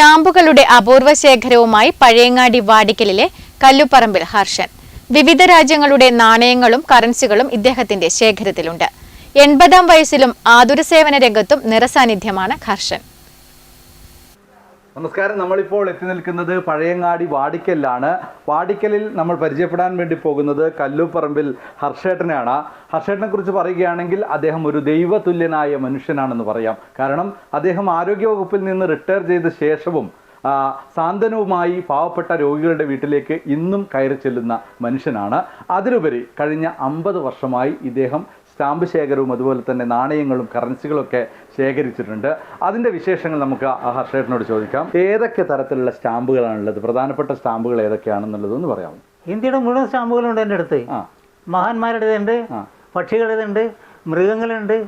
സ്റ്റാമ്പുകളുടെ അപൂർവ ശേഖരവുമായി പഴയങ്ങാടി വാടിക്കലിലെ കല്ലുപറമ്പിൽ ഹർഷൻ. വിവിധ രാജ്യങ്ങളുടെ നാണയങ്ങളും കറൻസികളും ഇദ്ദേഹത്തിന്റെ ശേഖരത്തിലുണ്ട്. എൺപതാം വയസ്സിലും ആതുര സേവന രംഗത്തും നിറസാന്നിധ്യമാണ് ഹർഷൻ. നമസ്കാരം. നമ്മളിപ്പോൾ എത്തി നിൽക്കുന്നത് പഴയങ്ങാടി വാടിക്കലിലാണ്. വാടിക്കലിൽ നമ്മൾ പരിചയപ്പെടാൻ വേണ്ടി പോകുന്നത് കല്ലുപറമ്പിൽ ഹർഷേട്ടനെയാണ്. ഹർഷേട്ടനെ കുറിച്ച് പറയുകയാണെങ്കിൽ അദ്ദേഹം ഒരു ദൈവതുല്യനായ മനുഷ്യനാണെന്ന് പറയാം. കാരണം അദ്ദേഹം ആരോഗ്യവകുപ്പിൽ നിന്ന് റിട്ടയർ ചെയ്ത ശേഷവും സാന്ത്വനവുമായി പാവപ്പെട്ട രോഗികളുടെ വീട്ടിലേക്ക് ഇന്നും കയറി ചെല്ലുന്ന മനുഷ്യനാണ്. അതിലുപരി കഴിഞ്ഞ അമ്പത് വർഷമായി ഇദ്ദേഹം സ്റ്റാമ്പ് ശേഖരവും അതുപോലെ തന്നെ നാണയങ്ങളും കറൻസികളും ഒക്കെ ശേഖരിച്ചിട്ടുണ്ട്. അതിന്റെ വിശേഷങ്ങൾ നമുക്ക് ഹർഷേട്ടനോട് ചോദിക്കാം. ഏതൊക്കെ തരത്തിലുള്ള സ്റ്റാമ്പുകളാണുള്ളത്? പ്രധാനപ്പെട്ട സ്റ്റാമ്പുകൾ ഏതൊക്കെയാണെന്നുള്ളത് ഒന്ന് പറയാമോ? ഇന്ത്യയുടെ മുഴുവൻ സ്റ്റാമ്പുകളുണ്ട് എന്റെ അടുത്ത്. മഹാന്മാരുടേതുണ്ട്. പക്ഷികളുടേതുണ്ട് മൃഗങ്ങളുണ്ട്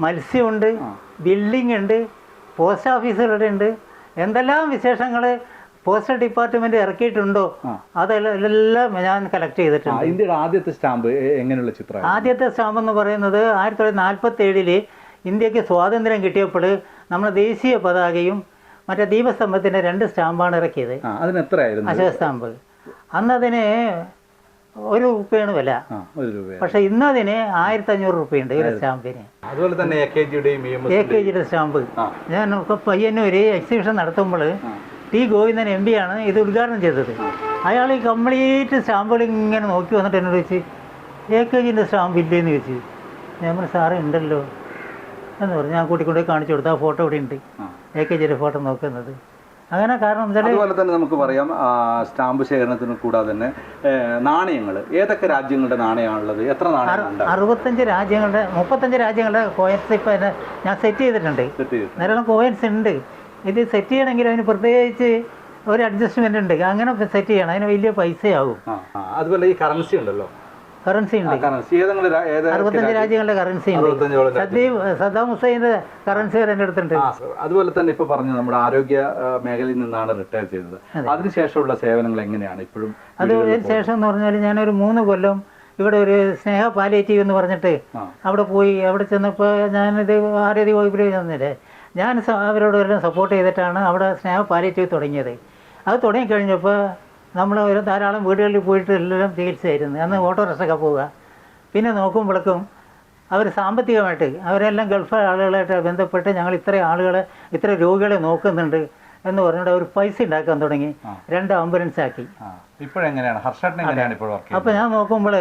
മത്സ്യമുണ്ട് ബിൽഡിംഗ് ഉണ്ട് പോസ്റ്റ് ഓഫീസുകളുടെ ഉണ്ട് എന്തെല്ലാം വിശേഷങ്ങൾ പോസ്റ്റൽ ഡിപ്പാർട്ട്മെന്റ് ഇറക്കിയിട്ടുണ്ടോ. അതെല്ലാം ഞാൻ കളക്ട് ചെയ്തിട്ടുണ്ട്. ഇന്ത്യയുടെ ആദ്യത്തെ സ്റ്റാമ്പ് എങ്ങനെയുള്ള ചിത്രം ആദ്യത്തെ സ്റ്റാമ്പ് എന്ന് പറയുന്നത് ആയിരത്തി തൊള്ളായിരത്തി നാൽപ്പത്തി ഏഴിൽ ഇന്ത്യയ്ക്ക് സ്വാതന്ത്ര്യം കിട്ടിയപ്പോൾ നമ്മുടെ ദേശീയ പതാകയും മറ്റേ ദീപസ്തംഭത്തിന്റെ രണ്ട് സ്റ്റാമ്പാണ് ഇറക്കിയത്. അതിന് എത്രയായിരുന്നു അശോക സ്റ്റാമ്പ്. അന്ന് അതിന് ഒരു രൂപയാണ് വില. പക്ഷെ ഇന്ന് അതിന് ആയിരത്തി അഞ്ഞൂറ് രൂപയുണ്ട് ഒരു സ്റ്റാമ്പിന്. അതുപോലെ തന്നെ എ കെ ജിയുടെയും ജിയുടെ സ്റ്റാമ്പ്. ഞാൻ പയ്യന്നൂര് എക്സിബിഷൻ നടത്തുമ്പോൾ ടി ഗോവിന്ദൻ എം പി ആണ് ഇത് ഉദ്ഘാടനം ചെയ്തത്. അയാൾ ഈ കംപ്ലീറ്റ് സ്റ്റാമ്പുകൾ ഇങ്ങനെ നോക്കി വന്നിട്ട് എന്നോട് വെച്ച് എ കെ ജിന്റെ സ്റ്റാമ്പ് ഇല്ലേന്ന് ചോദിച്ചു. ഞാൻ പറഞ്ഞു സാറേ ഉണ്ടല്ലോ. എന്ന് പറഞ്ഞു ഞാൻ കൂട്ടിക്കൊണ്ട് കാണിച്ചു കൊടുത്തു ആ ഫോട്ടോ ഇവിടെ ഉണ്ട്. എ കെ ജിയുടെ ഫോട്ടോ നോക്കുന്നത്. അങ്ങനെ കാരണം അതുപോലെ തന്നെ നമുക്ക് പറയാം സ്റ്റാമ്പ് ശേഖരണത്തിന് കൂടാതെ തന്നെ നാണയങ്ങൾ ഏതൊക്കെ രാജ്യങ്ങളുടെ നാണയമാണുള്ളത്? എത്ര നാണയങ്ങൾ അറുപത്തഞ്ച് രാജ്യങ്ങളുടെ മുപ്പത്തഞ്ച് രാജ്യങ്ങളുടെ കോയിൻസ് ഇപ്പം ഞാൻ സെറ്റ് ചെയ്തിട്ടുണ്ട്. ധാരാളം കോയിൻസ് ഉണ്ട്. ഇത് സെറ്റ് ചെയ്യണമെങ്കിൽ അതിന് പ്രത്യേകിച്ച് ഒരു അഡ്ജസ്റ്റ്മെന്റ് ഉണ്ട്. അങ്ങനെ സെറ്റ് ചെയ്യണം. അതിന് വലിയ പൈസയാകും. അതുപോലെ ഈ കറൻസി ഉണ്ടല്ലോ. കറൻസി ഉണ്ട്. അറുപത്തഞ്ച് രാജ്യങ്ങളുടെ കറൻസി ഉണ്ട്. സദ്ദീം സദ്ദാം ഹുസൈന്റെ കറൻസി വരെ എന്റെ അടുത്തുണ്ട്. അതുപോലെ തന്നെ ഇപ്പൊ പറഞ്ഞു നമ്മുടെ ആരോഗ്യ മേഖലയിൽ നിന്നാണ് റിട്ടയർ ചെയ്തത്. അതിനുശേഷമുള്ള സേവനങ്ങൾ എങ്ങനെയാണ് ഇപ്പോഴും അത് ശേഷം എന്ന് പറഞ്ഞാൽ ഞാനൊരു മൂന്ന് കൊല്ലം ഇവിടെ ഒരു സ്നേഹ പാലിയേറ്റീവ് എന്ന് പറഞ്ഞിട്ട് അവിടെ പോയി. അവിടെ ചെന്നപ്പോൾ ഞാനിത് ആരോഗ്യ വകുപ്പിൽ ചെന്നില്ലേ? ഞാൻ അവരോട് അവരോടെല്ലാം സപ്പോർട്ട് ചെയ്തിട്ടാണ് അവിടെ സ്നേഹ പാലിറ്റീവ് തുടങ്ങിയത്. അത് തുടങ്ങിക്കഴിഞ്ഞപ്പോൾ നമ്മൾ ഒരു ധാരാളം വീടുകളിൽ പോയിട്ട് എല്ലാം ചികിത്സയായിരുന്നു. അന്ന് ഓട്ടോറിക്ഷയൊക്കെ പോവുക. പിന്നെ നോക്കുമ്പോഴേക്കും അവർ സാമ്പത്തികമായിട്ട് അവരെല്ലാം ഗൾഫ് ആളുകളായിട്ട് ബന്ധപ്പെട്ട് ഞങ്ങൾ ഇത്ര ആളുകളെ ഇത്ര രോഗികളെ നോക്കുന്നുണ്ട് എന്ന് പറഞ്ഞിട്ട് അവർ പൈസ ഉണ്ടാക്കാൻ തുടങ്ങി. രണ്ട് ആംബുലൻസ് ആക്കി. ഇപ്പോഴെങ്ങനെയാണ്? അപ്പോൾ ഞാൻ നോക്കുമ്പോൾ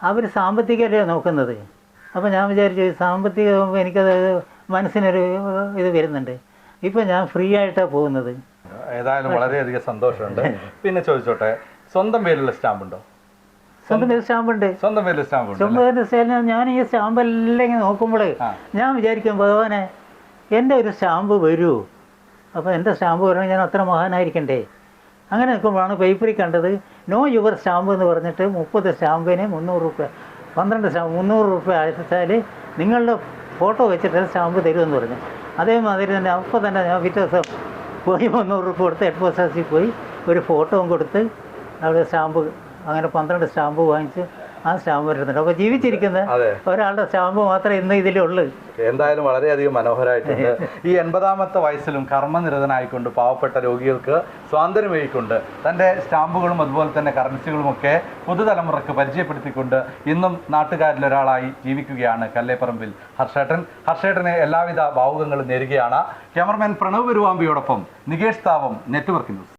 അവർ സാമ്പത്തികമല്ലേ നോക്കുന്നത്? അപ്പോൾ ഞാൻ വിചാരിച്ചു സാമ്പത്തികം എനിക്കത് മനസ്സിനൊരു ഇത് വരുന്നുണ്ട്. ഇപ്പം ഞാൻ ഫ്രീ ആയിട്ടാണ് പോകുന്നത്. ഏതായാലും വളരെയധികം സന്തോഷമുണ്ട്. പിന്നെ ചോദിച്ചോട്ടെ സ്വന്തം പേരിലുള്ള സ്റ്റാമ്പ് ഉണ്ടോ സ്വന്തം സ്റ്റാമ്പ് ഉണ്ട് സ്വന്തം പേരിൽ സ്റ്റാമ്പ് സ്വന്തം പേര് സ്റ്റാമ്പ് ഞാൻ ഈ സ്റ്റാമ്പെല്ലാം ഇങ്ങനെ നോക്കുമ്പോൾ ഞാൻ വിചാരിക്കും ഭഗവാനെ എന്റെ ഒരു സ്റ്റാമ്പ് വരൂ. അപ്പോൾ എന്റെ സ്റ്റാമ്പ് വരണമെങ്കിൽ ഞാൻ അത്ര മഹാനായിരിക്കണ്ടേ? അങ്ങനെ നിൽക്കുമ്പോഴാണ് പേപ്പറിൽ കണ്ടത് നോ യുവർ സ്റ്റാമ്പ് എന്ന് പറഞ്ഞിട്ട് മുപ്പത് സ്റ്റാമ്പിന് മുന്നൂറ് രൂപ പന്ത്രണ്ട് സ്റ്റാമ്പ് മുന്നൂറ് രൂപ അയച്ചാൽ നിങ്ങളുടെ ഫോട്ടോ വെച്ചിട്ട് സ്റ്റാമ്പ് തരുമെന്ന് പറഞ്ഞു. അതേമാതിരി തന്നെ അപ്പോൾ തന്നെ ഞാൻ പിറ്റേ ദിവസം പോയി മുന്നൂറ് രൂപ കൊടുത്ത് ഹെഡ് പോസ്റ്റ് ഓഫീസിൽ പോയി ഒരു ഫോട്ടോയും കൊടുത്ത് അവിടെ സ്റ്റാമ്പ് അങ്ങനെ പന്ത്രണ്ട് സ്റ്റാമ്പ് വാങ്ങിച്ച് ആ സ്റ്റാമ്പ് വരുന്നുണ്ട്. അപ്പോൾ ജീവിച്ചിരിക്കുന്ന ഒരാളുടെ സ്റ്റാമ്പ് മാത്രമേ ഇന്ന് ഇതിലുള്ളൂ എന്തായാലും വളരെയധികം മനോഹരമായിട്ടുണ്ട് ഈ എൺപതാമത്തെ വയസ്സിലും കർമ്മനിരതനായിക്കൊണ്ട് പാവപ്പെട്ട രോഗികൾക്ക് സ്വാതന്ത്ര്യമേകിക്കൊണ്ട് തന്റെ സ്റ്റാമ്പുകളും അതുപോലെ തന്നെ കറൻസികളും ഒക്കെ പുതുതലമുറക്ക് പരിചയപ്പെടുത്തിക്കൊണ്ട് ഇന്നും നാട്ടുകാരിലൊരാളായി ജീവിക്കുകയാണ് കല്ലേപ്പറമ്പിൽ ഹർഷേട്ടൻ. ഹർഷേട്ടനെ എല്ലാവിധ ഭാവുകങ്ങളും നേരുകയാണ്. ക്യാമറമാൻ പ്രണവ് പെരുവാമ്പിയോടൊപ്പം നികേഷ് താവം നെറ്റ്വർക്ക് ന്യൂസ്.